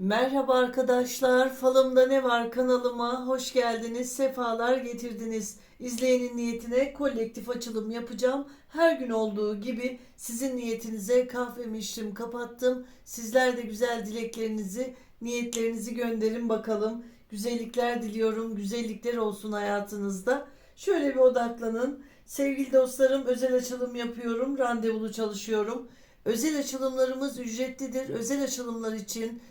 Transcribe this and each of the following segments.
Merhaba arkadaşlar, Falımda Ne Var kanalıma hoş geldiniz, sefalar getirdiniz. İzleyenin niyetine kolektif açılım yapacağım. Her gün olduğu gibi sizin niyetinize kahvemi içtim, kapattım. Sizler de güzel dileklerinizi, niyetlerinizi gönderin bakalım. Güzellikler diliyorum, güzellikler olsun hayatınızda. Şöyle bir odaklanın. Sevgili dostlarım, özel açılım yapıyorum, randevulu çalışıyorum. Özel açılımlarımız ücretlidir. Özel açılımlar için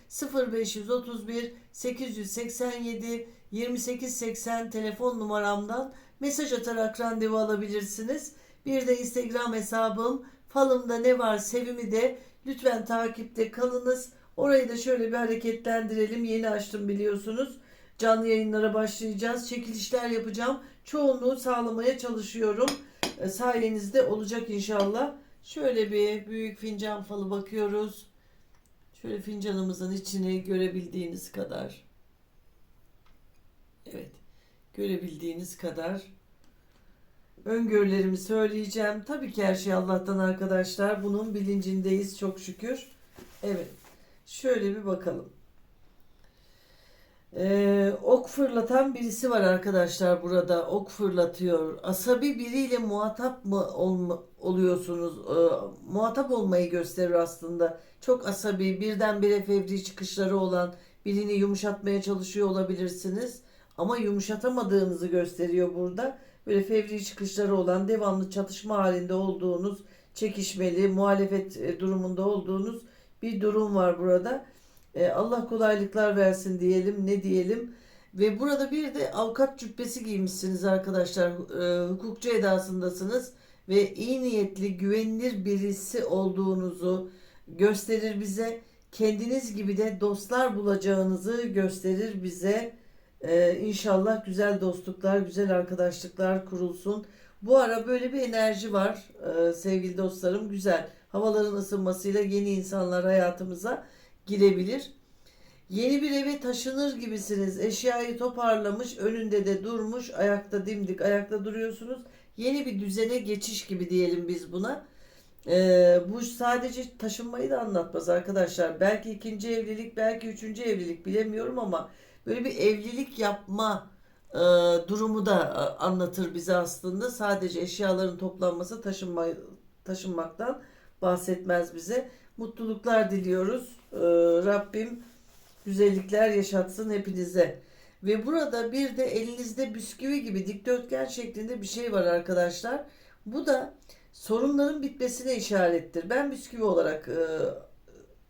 0531 887 2880 telefon numaramdan mesaj atarak randevu alabilirsiniz. Bir de Instagram hesabım falımda ne var sevimi de lütfen takipte kalınız. Orayı da şöyle bir hareketlendirelim. Yeni açtım biliyorsunuz. Canlı yayınlara başlayacağız. Çekilişler yapacağım. Çoğunluğu sağlamaya çalışıyorum. E, Sayenizde olacak inşallah. Şöyle bir büyük fincan falı bakıyoruz. Şöyle fincanımızın içini görebildiğiniz kadar. Evet. Görebildiğiniz kadar. Öngörülerimi söyleyeceğim. Tabii ki her şey Allah'tan arkadaşlar. Bunun bilincindeyiz çok şükür. Evet. Şöyle bir bakalım. Ok fırlatan birisi var arkadaşlar burada. Ok fırlatıyor. Asabi biriyle muhatap mı olma, oluyorsunuz? Ee, muhatap olmayı gösterir aslında. Çok asabi, birdenbire fevri çıkışları olan birini yumuşatmaya çalışıyor olabilirsiniz. Ama yumuşatamadığınızı gösteriyor burada. Böyle fevri çıkışları olan, devamlı çatışma halinde olduğunuz, çekişmeli, muhalefet e, durumunda olduğunuz bir durum var burada. E, Allah kolaylıklar versin diyelim ne diyelim. Ve burada bir de avukat cübbesi giymişsiniz arkadaşlar. E, hukukçu edasındasınız. Ve iyi niyetli güvenilir birisi olduğunuzu gösterir bize. Kendiniz gibi de dostlar bulacağınızı gösterir bize. E, inşallah güzel dostluklar, güzel arkadaşlıklar kurulsun. Bu ara böyle bir enerji var e, sevgili dostlarım. Güzel. Havaların ısınmasıyla yeni insanlar hayatımıza girebilir. Yeni bir eve taşınır gibisiniz. Eşyayı toparlamış, önünde de durmuş, ayakta dimdik ayakta duruyorsunuz. Yeni bir düzene geçiş gibi diyelim biz buna. Ee, bu sadece taşınmayı da anlatmaz arkadaşlar. Belki ikinci evlilik, belki üçüncü evlilik bilemiyorum ama böyle bir evlilik yapma e, durumu da e, anlatır bize aslında. Sadece eşyaların toplanması, taşınma, taşınmaktan bahsetmez bize. Mutluluklar diliyoruz. Ee, Rabbim güzellikler yaşatsın hepinize. Ve burada bir de elinizde bisküvi gibi dikdörtgen şeklinde bir şey var arkadaşlar. Bu da sorunların bitmesine işarettir. Ben bisküvi olarak e,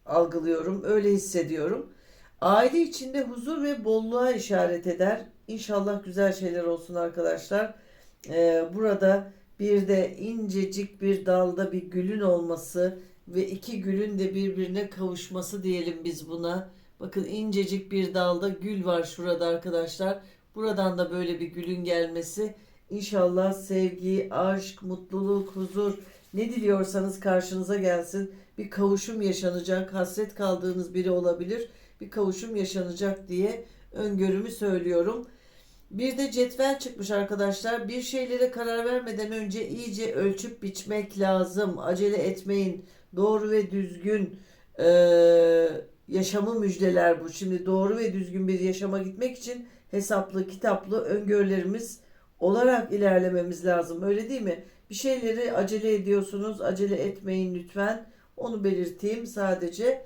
algılıyorum, öyle hissediyorum. Aile içinde huzur ve bolluğa işaret eder. İnşallah güzel şeyler olsun arkadaşlar. Ee, burada bir de incecik bir dalda bir gülün olması ve iki gülün de birbirine kavuşması diyelim biz buna. Bakın incecik bir dalda gül var şurada arkadaşlar. Buradan da böyle bir gülün gelmesi. İnşallah sevgi, aşk, mutluluk, huzur ne diliyorsanız karşınıza gelsin. Bir kavuşum yaşanacak. Hasret kaldığınız biri olabilir. Bir kavuşum yaşanacak diye öngörümü söylüyorum. Bir de cetvel çıkmış arkadaşlar. Bir şeylere karar vermeden önce iyice ölçüp biçmek lazım. Acele etmeyin. Doğru ve düzgün eee yaşamı müjdeler bu. Şimdi doğru ve düzgün bir yaşama gitmek için hesaplı, kitaplı öngörülerimiz olarak ilerlememiz lazım. Öyle değil mi? Bir şeyleri acele ediyorsunuz. Acele etmeyin lütfen. Onu belirteyim sadece.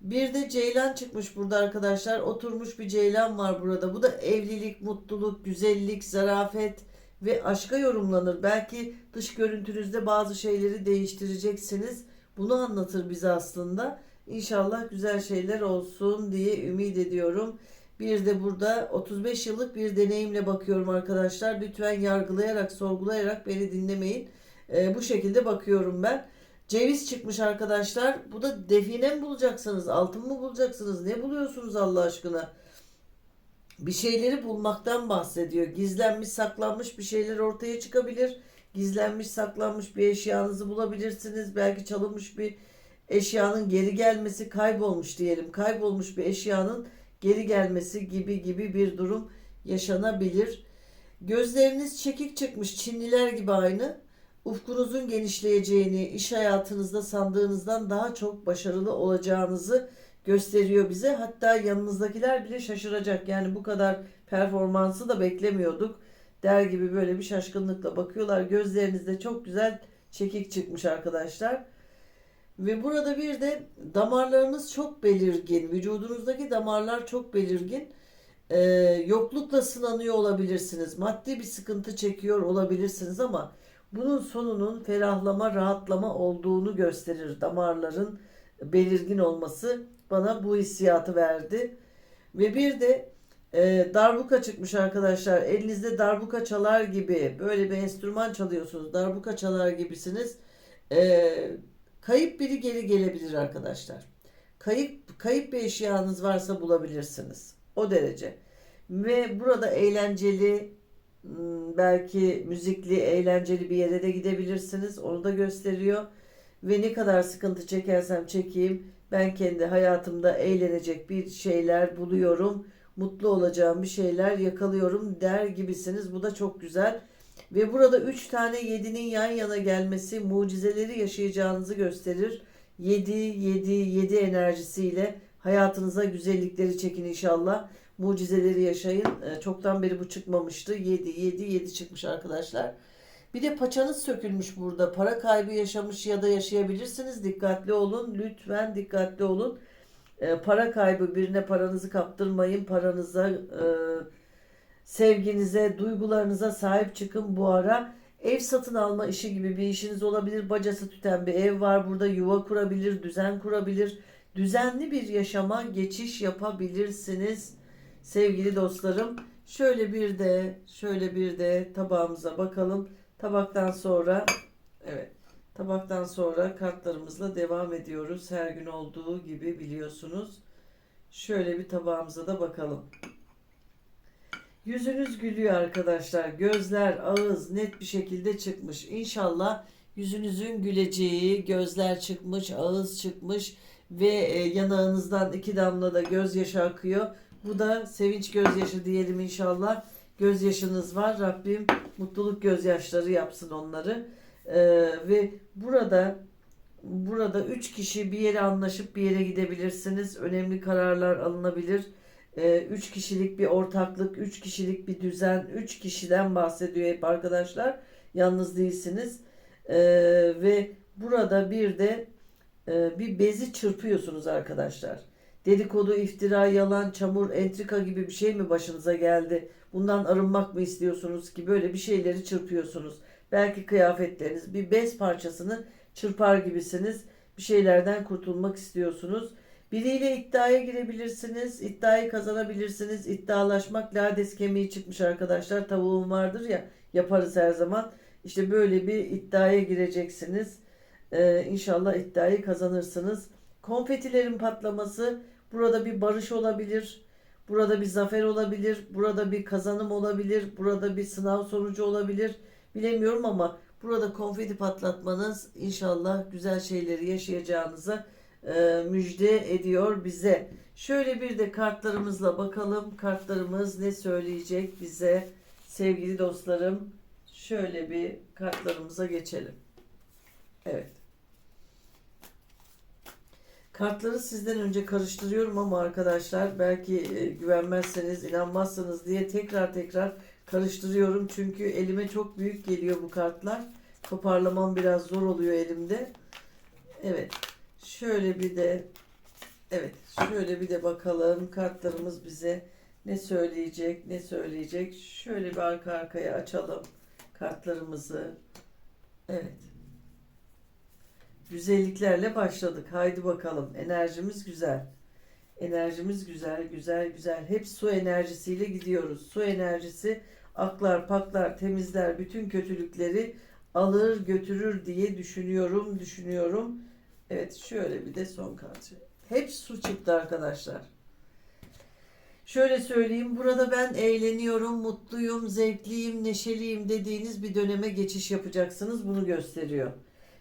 Bir de ceylan çıkmış burada arkadaşlar. Oturmuş bir ceylan var burada. Bu da evlilik, mutluluk, güzellik, zarafet ve aşka yorumlanır. Belki dış görüntünüzde bazı şeyleri değiştireceksiniz. Bunu anlatır bize aslında. İnşallah güzel şeyler olsun diye ümit ediyorum. Bir de burada 35 yıllık bir deneyimle bakıyorum arkadaşlar. Lütfen yargılayarak, sorgulayarak beni dinlemeyin. Ee, bu şekilde bakıyorum ben. Ceviz çıkmış arkadaşlar. Bu da define mi bulacaksınız? Altın mı bulacaksınız? Ne buluyorsunuz Allah aşkına? Bir şeyleri bulmaktan bahsediyor. Gizlenmiş, saklanmış bir şeyler ortaya çıkabilir. Gizlenmiş, saklanmış bir eşyanızı bulabilirsiniz. Belki çalınmış bir eşyanın geri gelmesi, kaybolmuş diyelim. Kaybolmuş bir eşyanın geri gelmesi gibi gibi bir durum yaşanabilir. Gözleriniz çekik çıkmış Çinliler gibi aynı. Ufkunuzun genişleyeceğini, iş hayatınızda sandığınızdan daha çok başarılı olacağınızı gösteriyor bize. Hatta yanınızdakiler bile şaşıracak. Yani bu kadar performansı da beklemiyorduk der gibi böyle bir şaşkınlıkla bakıyorlar. Gözlerinizde çok güzel çekik çıkmış arkadaşlar. Ve burada bir de damarlarınız çok belirgin. Vücudunuzdaki damarlar çok belirgin. Ee, yoklukla sınanıyor olabilirsiniz. Maddi bir sıkıntı çekiyor olabilirsiniz ama bunun sonunun ferahlama, rahatlama olduğunu gösterir. Damarların belirgin olması bana bu hissiyatı verdi. Ve bir de e, darbuka çıkmış arkadaşlar. Elinizde darbuka çalar gibi böyle bir enstrüman çalıyorsunuz. Darbuka çalar gibisiniz. E, kayıp biri geri gelebilir arkadaşlar. Kayıp kayıp bir eşyanız varsa bulabilirsiniz. O derece. Ve burada eğlenceli hmm, belki müzikli, eğlenceli bir yere de gidebilirsiniz. Onu da gösteriyor. Ve ne kadar sıkıntı çekersem çekeyim ben kendi hayatımda eğlenecek bir şeyler buluyorum. Mutlu olacağım bir şeyler yakalıyorum der gibisiniz. Bu da çok güzel. Ve burada 3 tane 7'nin yan yana gelmesi mucizeleri yaşayacağınızı gösterir. 7 7 7 enerjisiyle hayatınıza güzellikleri çekin inşallah. Mucizeleri yaşayın. Ee, Çoktan beri bu çıkmamıştı. 7 7 7 çıkmış arkadaşlar. Bir de paçanız sökülmüş burada. Para kaybı yaşamış ya da yaşayabilirsiniz. Dikkatli olun. Lütfen dikkatli olun. Ee, para kaybı birine paranızı kaptırmayın. Paranıza, e, sevginize, duygularınıza sahip çıkın bu ara. Ev satın alma işi gibi bir işiniz olabilir. Bacası tüten bir ev var. Burada yuva kurabilir, düzen kurabilir. Düzenli bir yaşama geçiş yapabilirsiniz sevgili dostlarım. Şöyle bir de şöyle bir de tabağımıza bakalım. Tabaktan sonra evet tabaktan sonra kartlarımızla devam ediyoruz. Her gün olduğu gibi biliyorsunuz. Şöyle bir tabağımıza da bakalım. Yüzünüz gülüyor arkadaşlar. Gözler, ağız net bir şekilde çıkmış. İnşallah yüzünüzün güleceği, gözler çıkmış, ağız çıkmış ve e, yanağınızdan iki damla da gözyaşı akıyor. Bu da sevinç gözyaşı diyelim inşallah. Gözyaşınız var. Rabbim mutluluk gözyaşları yapsın onları. Ee, ve burada burada üç kişi bir yere anlaşıp bir yere gidebilirsiniz. Önemli kararlar alınabilir. Ee, üç kişilik bir ortaklık, üç kişilik bir düzen, üç kişiden bahsediyor hep arkadaşlar. Yalnız değilsiniz. Ee, ve burada bir de e, bir bezi çırpıyorsunuz arkadaşlar. Dedikodu, iftira, yalan, çamur, entrika gibi bir şey mi başınıza geldi? Bundan arınmak mı istiyorsunuz ki böyle bir şeyleri çırpıyorsunuz? Belki kıyafetleriniz bir bez parçasını çırpar gibisiniz. Bir şeylerden kurtulmak istiyorsunuz. Biriyle iddiaya girebilirsiniz. iddiayı kazanabilirsiniz. İddialaşmak lades kemiği çıkmış arkadaşlar. Tavuğum vardır ya yaparız her zaman. İşte böyle bir iddiaya gireceksiniz. Ee, inşallah iddiayı kazanırsınız. Konfetilerin patlaması burada bir barış olabilir. Burada bir zafer olabilir. Burada bir kazanım olabilir. Burada bir sınav sonucu olabilir. Bilemiyorum ama burada konfeti patlatmanız inşallah güzel şeyleri yaşayacağınıza e, müjde ediyor bize. Şöyle bir de kartlarımızla bakalım. Kartlarımız ne söyleyecek bize sevgili dostlarım. Şöyle bir kartlarımıza geçelim. Evet. Kartları sizden önce karıştırıyorum ama arkadaşlar belki e, güvenmezseniz, inanmazsanız diye tekrar tekrar karıştırıyorum. Çünkü elime çok büyük geliyor bu kartlar. Toparlamam biraz zor oluyor elimde. Evet. Şöyle bir de evet, şöyle bir de bakalım kartlarımız bize ne söyleyecek, ne söyleyecek. Şöyle bir arka arkaya açalım kartlarımızı. Evet. Güzelliklerle başladık. Haydi bakalım. Enerjimiz güzel. Enerjimiz güzel, güzel, güzel. Hep su enerjisiyle gidiyoruz. Su enerjisi aklar, paklar, temizler, bütün kötülükleri alır, götürür diye düşünüyorum, düşünüyorum. Evet, şöyle bir de son kart. Hep su çıktı arkadaşlar. Şöyle söyleyeyim, burada ben eğleniyorum, mutluyum, zevkliyim, neşeliyim dediğiniz bir döneme geçiş yapacaksınız. Bunu gösteriyor.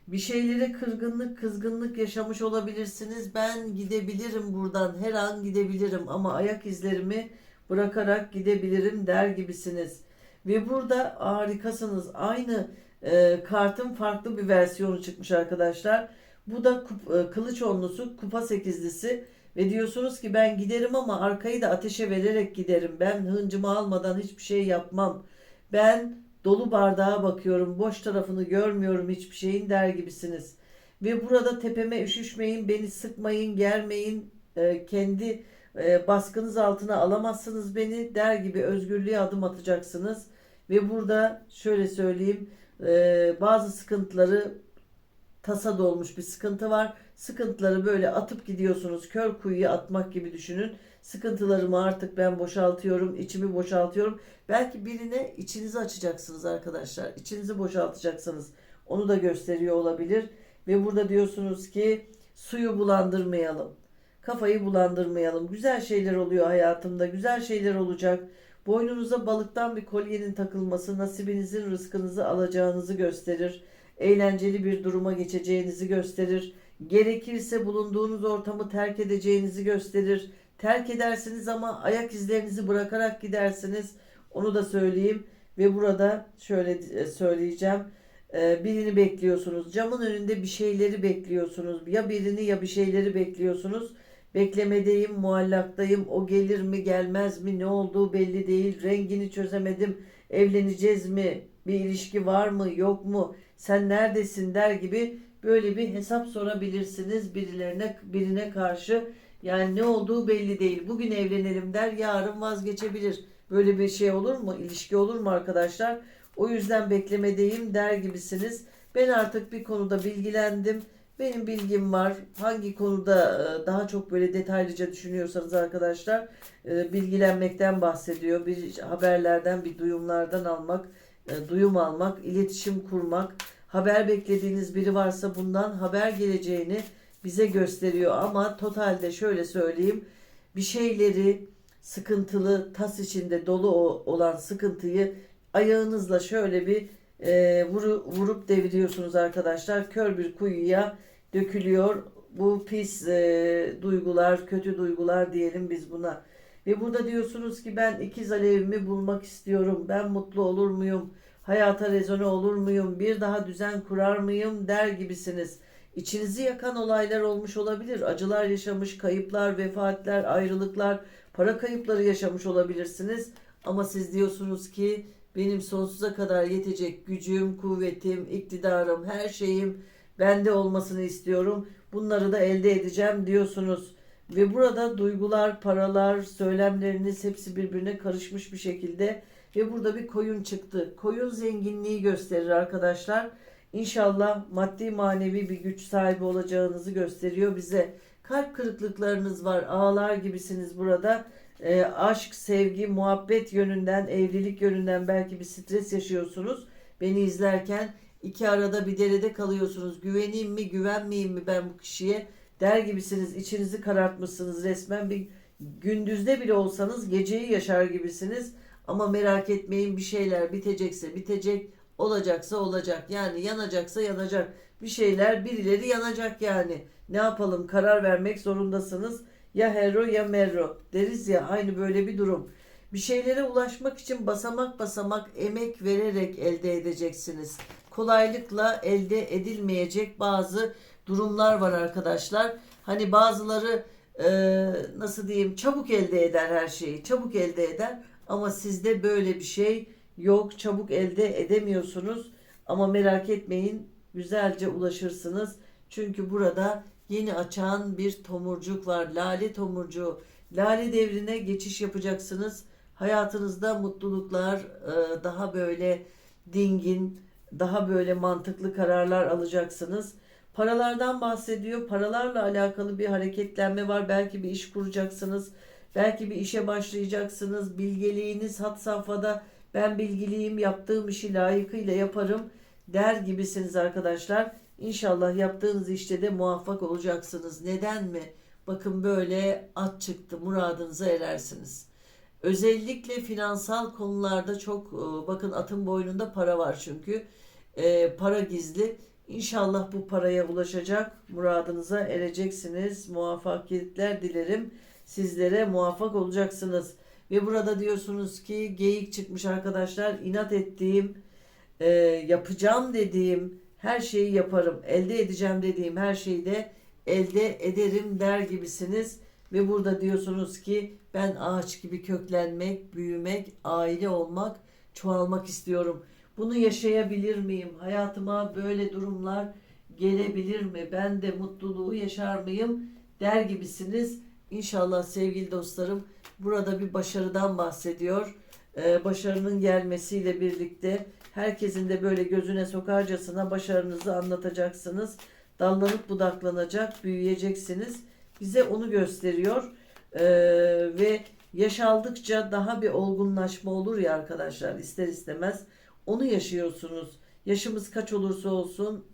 Bir şeylere kırgınlık, kızgınlık yaşamış olabilirsiniz. Ben gidebilirim buradan, her an gidebilirim ama ayak izlerimi bırakarak gidebilirim der gibisiniz. Ve burada harikasınız. Aynı e, kartın farklı bir versiyonu çıkmış arkadaşlar. Bu da e, kılıç onlusu, kupa sekizlisi Ve diyorsunuz ki ben giderim ama arkayı da ateşe vererek giderim. Ben hıncımı almadan hiçbir şey yapmam. Ben dolu bardağa bakıyorum, boş tarafını görmüyorum hiçbir şeyin der gibisiniz. Ve burada tepeme üşüşmeyin, beni sıkmayın, germeyin, e, kendi e, baskınız altına alamazsınız beni der gibi özgürlüğe adım atacaksınız. Ve burada şöyle söyleyeyim, bazı sıkıntıları tasa dolmuş bir sıkıntı var. Sıkıntıları böyle atıp gidiyorsunuz. Kör kuyuya atmak gibi düşünün. Sıkıntılarımı artık ben boşaltıyorum, içimi boşaltıyorum. Belki birine içinizi açacaksınız arkadaşlar. İçinizi boşaltacaksınız. Onu da gösteriyor olabilir. Ve burada diyorsunuz ki suyu bulandırmayalım. Kafayı bulandırmayalım. Güzel şeyler oluyor hayatımda. Güzel şeyler olacak. Boynunuza balıktan bir kolyenin takılması nasibinizin rızkınızı alacağınızı gösterir. Eğlenceli bir duruma geçeceğinizi gösterir. Gerekirse bulunduğunuz ortamı terk edeceğinizi gösterir. Terk edersiniz ama ayak izlerinizi bırakarak gidersiniz. Onu da söyleyeyim. Ve burada şöyle e, söyleyeceğim. Ee, Birini bekliyorsunuz. Camın önünde bir şeyleri bekliyorsunuz. Ya birini ya bir şeyleri bekliyorsunuz. Beklemedeyim, muallaktayım. O gelir mi, gelmez mi, ne olduğu belli değil. Rengini çözemedim. Evleneceğiz mi? Bir ilişki var mı, yok mu? Sen neredesin der gibi böyle bir hesap sorabilirsiniz birilerine birine karşı. Yani ne olduğu belli değil. Bugün evlenelim der, yarın vazgeçebilir. Böyle bir şey olur mu? İlişki olur mu arkadaşlar? O yüzden beklemedeyim der gibisiniz. Ben artık bir konuda bilgilendim. Benim bilgim var. Hangi konuda e, daha çok böyle detaylıca düşünüyorsanız arkadaşlar e, bilgilenmekten bahsediyor. Bir haberlerden, bir duyumlardan almak, e, duyum almak, iletişim kurmak. Haber beklediğiniz biri varsa bundan haber geleceğini bize gösteriyor. Ama totalde şöyle söyleyeyim. Bir şeyleri sıkıntılı, tas içinde dolu olan sıkıntıyı ayağınızla şöyle bir e, vuru, vurup deviriyorsunuz arkadaşlar. Kör bir kuyuya dökülüyor. Bu pis e, duygular, kötü duygular diyelim biz buna. Ve burada diyorsunuz ki ben ikiz alevimi bulmak istiyorum. Ben mutlu olur muyum? Hayata rezone olur muyum? Bir daha düzen kurar mıyım? der gibisiniz. İçinizi yakan olaylar olmuş olabilir. Acılar yaşamış, kayıplar, vefatler, ayrılıklar, para kayıpları yaşamış olabilirsiniz. Ama siz diyorsunuz ki benim sonsuza kadar yetecek gücüm, kuvvetim, iktidarım, her şeyim bende olmasını istiyorum. Bunları da elde edeceğim diyorsunuz. Ve burada duygular, paralar, söylemleriniz hepsi birbirine karışmış bir şekilde. Ve burada bir koyun çıktı. Koyun zenginliği gösterir arkadaşlar. İnşallah maddi manevi bir güç sahibi olacağınızı gösteriyor bize. Kalp kırıklıklarınız var, ağlar gibisiniz burada. Ee, aşk, sevgi, muhabbet yönünden, evlilik yönünden belki bir stres yaşıyorsunuz. Beni izlerken iki arada bir derede kalıyorsunuz. Güveneyim mi, güvenmeyeyim mi ben bu kişiye der gibisiniz. İçinizi karartmışsınız resmen bir gündüzde bile olsanız geceyi yaşar gibisiniz. Ama merak etmeyin bir şeyler bitecekse bitecek, olacaksa olacak. Yani yanacaksa yanacak. Bir şeyler birileri yanacak yani. Ne yapalım karar vermek zorundasınız. Ya hero ya merro deriz ya aynı böyle bir durum. Bir şeylere ulaşmak için basamak basamak emek vererek elde edeceksiniz. Kolaylıkla elde edilmeyecek bazı durumlar var arkadaşlar. Hani bazıları e, nasıl diyeyim çabuk elde eder her şeyi. Çabuk elde eder ama sizde böyle bir şey yok. Çabuk elde edemiyorsunuz. Ama merak etmeyin güzelce ulaşırsınız. Çünkü burada yeni açan bir tomurcuk var. Lale tomurcuğu. Lale devrine geçiş yapacaksınız. Hayatınızda mutluluklar, e, daha böyle dingin, daha böyle mantıklı kararlar alacaksınız. Paralardan bahsediyor. Paralarla alakalı bir hareketlenme var. Belki bir iş kuracaksınız. Belki bir işe başlayacaksınız. Bilgeliğiniz had safhada. Ben bilgiliyim, yaptığım işi layıkıyla yaparım der gibisiniz arkadaşlar. İnşallah yaptığınız işte de muvaffak olacaksınız. Neden mi? Bakın böyle at çıktı, muradınıza erersiniz. Özellikle finansal konularda çok e, bakın atın boynunda para var çünkü. E, para gizli. İnşallah bu paraya ulaşacak, muradınıza ereceksiniz. Muvaffakiyetler dilerim. Sizlere muvaffak olacaksınız. Ve burada diyorsunuz ki geyik çıkmış arkadaşlar. İnat ettiğim, e, yapacağım dediğim her şeyi yaparım. Elde edeceğim dediğim her şeyi de elde ederim der gibisiniz. Ve burada diyorsunuz ki ben ağaç gibi köklenmek, büyümek, aile olmak, çoğalmak istiyorum. Bunu yaşayabilir miyim? Hayatıma böyle durumlar gelebilir mi? Ben de mutluluğu yaşar mıyım? Der gibisiniz. İnşallah sevgili dostlarım burada bir başarıdan bahsediyor. Ee, başarının gelmesiyle birlikte herkesin de böyle gözüne sokarcasına başarınızı anlatacaksınız. Dallanıp budaklanacak, büyüyeceksiniz. Bize onu gösteriyor. Ee, ve yaş aldıkça daha bir olgunlaşma olur ya arkadaşlar ister istemez. Onu yaşıyorsunuz. Yaşımız kaç olursa olsun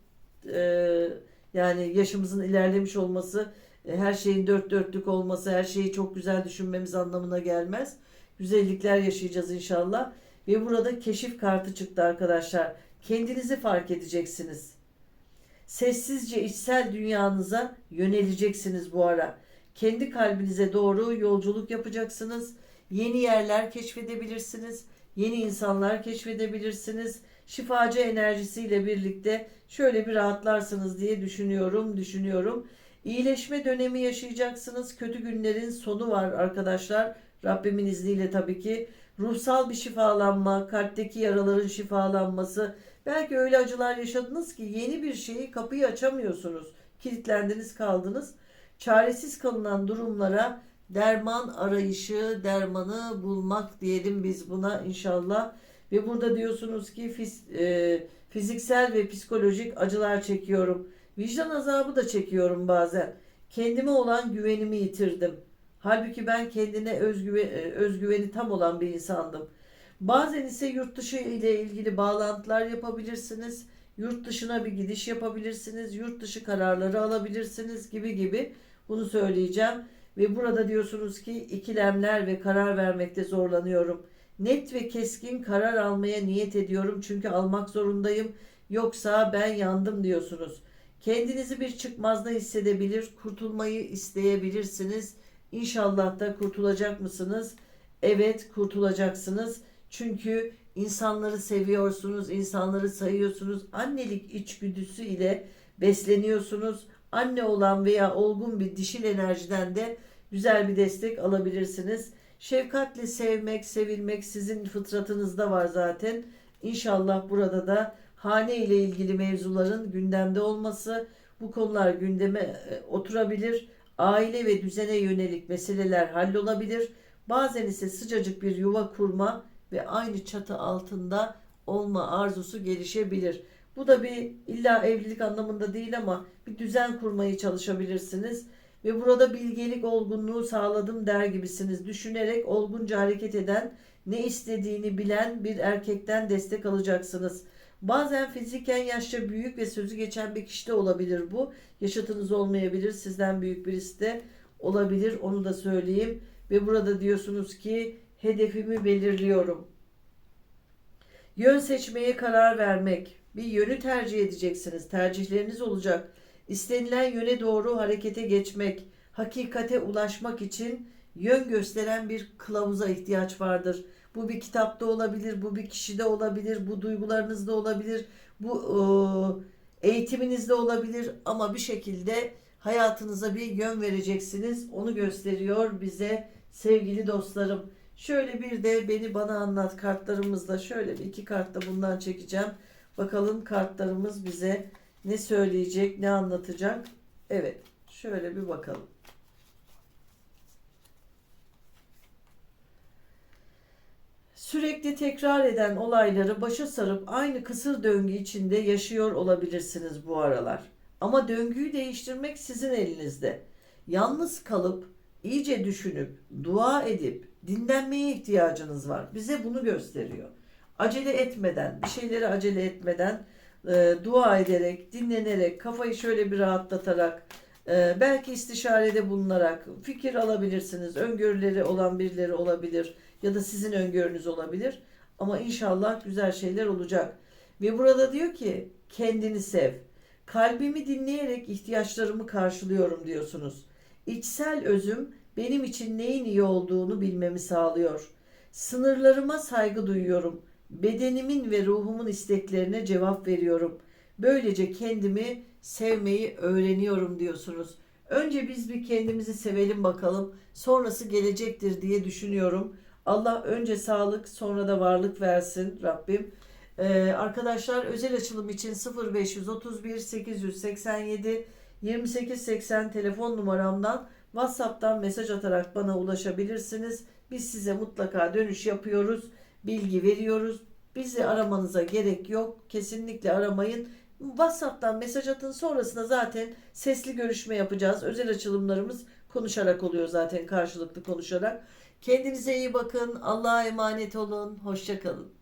e, yani yaşımızın ilerlemiş olması e, her şeyin dört dörtlük olması, her şeyi çok güzel düşünmemiz anlamına gelmez. Güzellikler yaşayacağız inşallah. Ve burada keşif kartı çıktı arkadaşlar. Kendinizi fark edeceksiniz. Sessizce içsel dünyanıza yöneleceksiniz bu ara. Kendi kalbinize doğru yolculuk yapacaksınız. Yeni yerler keşfedebilirsiniz. Yeni insanlar keşfedebilirsiniz. Şifacı enerjisiyle birlikte şöyle bir rahatlarsınız diye düşünüyorum, düşünüyorum. İyileşme dönemi yaşayacaksınız. Kötü günlerin sonu var arkadaşlar. Rabbimin izniyle tabii ki. Ruhsal bir şifalanma, kalpteki yaraların şifalanması. Belki öyle acılar yaşadınız ki yeni bir şeyi kapıyı açamıyorsunuz. Kilitlendiniz kaldınız. Çaresiz kalınan durumlara derman arayışı, dermanı bulmak diyelim biz buna inşallah. Ve burada diyorsunuz ki fiz, e, fiziksel ve psikolojik acılar çekiyorum. Vicdan azabı da çekiyorum bazen. Kendime olan güvenimi yitirdim. Halbuki ben kendine özgüve, e, özgüveni tam olan bir insandım. Bazen ise yurt dışı ile ilgili bağlantılar yapabilirsiniz. Yurt dışına bir gidiş yapabilirsiniz. Yurt dışı kararları alabilirsiniz gibi gibi. Bunu söyleyeceğim. Ve burada diyorsunuz ki ikilemler ve karar vermekte zorlanıyorum. Net ve keskin karar almaya niyet ediyorum çünkü almak zorundayım. Yoksa ben yandım diyorsunuz. Kendinizi bir çıkmazda hissedebilir, kurtulmayı isteyebilirsiniz. İnşallah da kurtulacak mısınız? Evet, kurtulacaksınız. Çünkü insanları seviyorsunuz, insanları sayıyorsunuz. Annelik içgüdüsü ile besleniyorsunuz. Anne olan veya olgun bir dişil enerjiden de güzel bir destek alabilirsiniz. Şefkatle sevmek, sevilmek sizin fıtratınızda var zaten. İnşallah burada da hane ile ilgili mevzuların gündemde olması, bu konular gündeme e, oturabilir. Aile ve düzene yönelik meseleler hallolabilir. Bazen ise sıcacık bir yuva kurma ve aynı çatı altında olma arzusu gelişebilir. Bu da bir illa evlilik anlamında değil ama bir düzen kurmayı çalışabilirsiniz. Ve burada bilgelik olgunluğu sağladım der gibisiniz. Düşünerek olgunca hareket eden, ne istediğini bilen bir erkekten destek alacaksınız. Bazen fiziken yaşça büyük ve sözü geçen bir kişi de olabilir bu. Yaşıtınız olmayabilir, sizden büyük birisi de olabilir. Onu da söyleyeyim. Ve burada diyorsunuz ki hedefimi belirliyorum. Yön seçmeye karar vermek. Bir yönü tercih edeceksiniz. Tercihleriniz olacak. İstenilen yöne doğru harekete geçmek, hakikate ulaşmak için yön gösteren bir kılavuza ihtiyaç vardır. Bu bir kitapta olabilir, bu bir kişide olabilir, bu duygularınızda olabilir, bu e, eğitiminizde olabilir ama bir şekilde hayatınıza bir yön vereceksiniz. Onu gösteriyor bize sevgili dostlarım. Şöyle bir de beni bana anlat kartlarımızda şöyle bir iki kart da bundan çekeceğim. Bakalım kartlarımız bize ne söyleyecek, ne anlatacak? Evet, şöyle bir bakalım. Sürekli tekrar eden olayları başa sarıp aynı kısır döngü içinde yaşıyor olabilirsiniz bu aralar. Ama döngüyü değiştirmek sizin elinizde. Yalnız kalıp, iyice düşünüp, dua edip, dinlenmeye ihtiyacınız var. Bize bunu gösteriyor. Acele etmeden, bir şeyleri acele etmeden e, dua ederek, dinlenerek, kafayı şöyle bir rahatlatarak, e, belki istişarede bulunarak fikir alabilirsiniz. Öngörüleri olan birileri olabilir ya da sizin öngörünüz olabilir. Ama inşallah güzel şeyler olacak. Ve burada diyor ki kendini sev. Kalbimi dinleyerek ihtiyaçlarımı karşılıyorum diyorsunuz. İçsel özüm benim için neyin iyi olduğunu bilmemi sağlıyor. Sınırlarıma saygı duyuyorum bedenimin ve ruhumun isteklerine cevap veriyorum. Böylece kendimi sevmeyi öğreniyorum diyorsunuz. Önce biz bir kendimizi sevelim bakalım. Sonrası gelecektir diye düşünüyorum. Allah önce sağlık sonra da varlık versin Rabbim. Ee, arkadaşlar özel açılım için 0531 887 2880 telefon numaramdan WhatsApp'tan mesaj atarak bana ulaşabilirsiniz. Biz size mutlaka dönüş yapıyoruz, bilgi veriyoruz. Bizi aramanıza gerek yok. Kesinlikle aramayın. WhatsApp'tan mesaj atın. Sonrasında zaten sesli görüşme yapacağız. Özel açılımlarımız konuşarak oluyor zaten karşılıklı konuşarak. Kendinize iyi bakın. Allah'a emanet olun. Hoşçakalın.